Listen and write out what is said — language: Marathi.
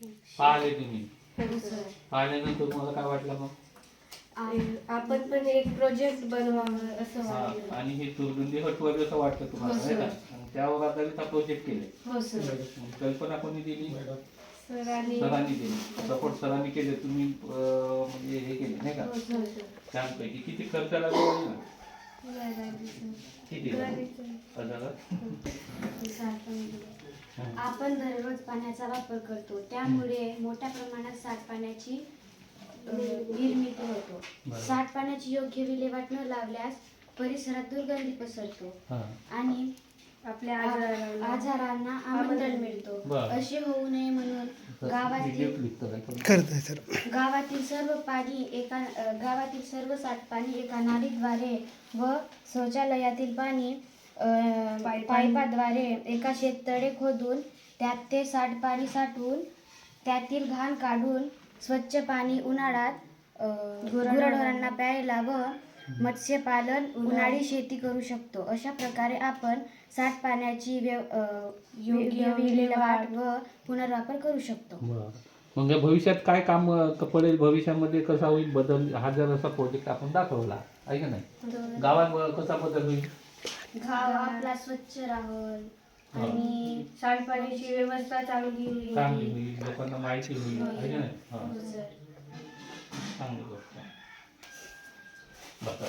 पाहिले तुम्ही पाहिल्यानंतर तुम्हाला काय वाटलं मग? आपण पण एक प्रोजेक्ट बनवावं असं हा, वाटलं. आणि हे दुर्गंधी हटवावी असं वाटतं तुम्हाला हो, नाही का. आणि त्यावर आधारित हा प्रोजेक्ट केले हो सर. कल्पना कोणी दिली? सरांनी दिली. सपोर्ट सरांनी केले तुम्ही अं, म्हणजे हे केले नाही का? हो सर छानपैकी. किती खर्च लागला ना किती. हजार. आपण दररोज पाण्याचा वापर करतो. त्यामुळे मोठ्या प्रमाणात सांडपाण्याची अ, निर्मिती होतो. बरोबर. सांडपाण्याची योग्य विल्हेवाट न लावल्यास परिसरात दुर्गंधी पसरतो. हा. आणि आपल्या आ- आजारांना आमंत्रण मिळतो. बरं. असे होऊ नये म्हणून गावातील सर गावातील सर्व पाणी एका अ, गावातील सर्व सांडपाणी एका नालीद्वारे व शौचालयातील पाणी पाईपाद्वारे एका शेततळे खोदून त्यात ते सांडपाणी साठवून त्यातील घाण काढून स्वच्छ पाणी उन्हाळ्यात गुराढोरांना प्यायला व मत्स्यपालन उन्हाळी शेती करू शकतो. अशा प्रकारे आपण सांडपाण्याची अ, योग्य विल्हेवाट व पुनर्वापर करू शकतो. मग या भविष्यात काय काम पडेल? भविष्यामध्ये कसा होईल? बदल हा जर असा प्रोजेक्ट आपण दाखवला आहे का नाही? गावात कसा बदल होईल? गाव आपला स्वच्छ राहल. हा. आणि सांडपाण्याची व्यवस्था चांगली होईल. चांगली होईल. लोकांना माहिती होईल. आहे का नाही हा. हो सर. चांगली गोष्ट बरं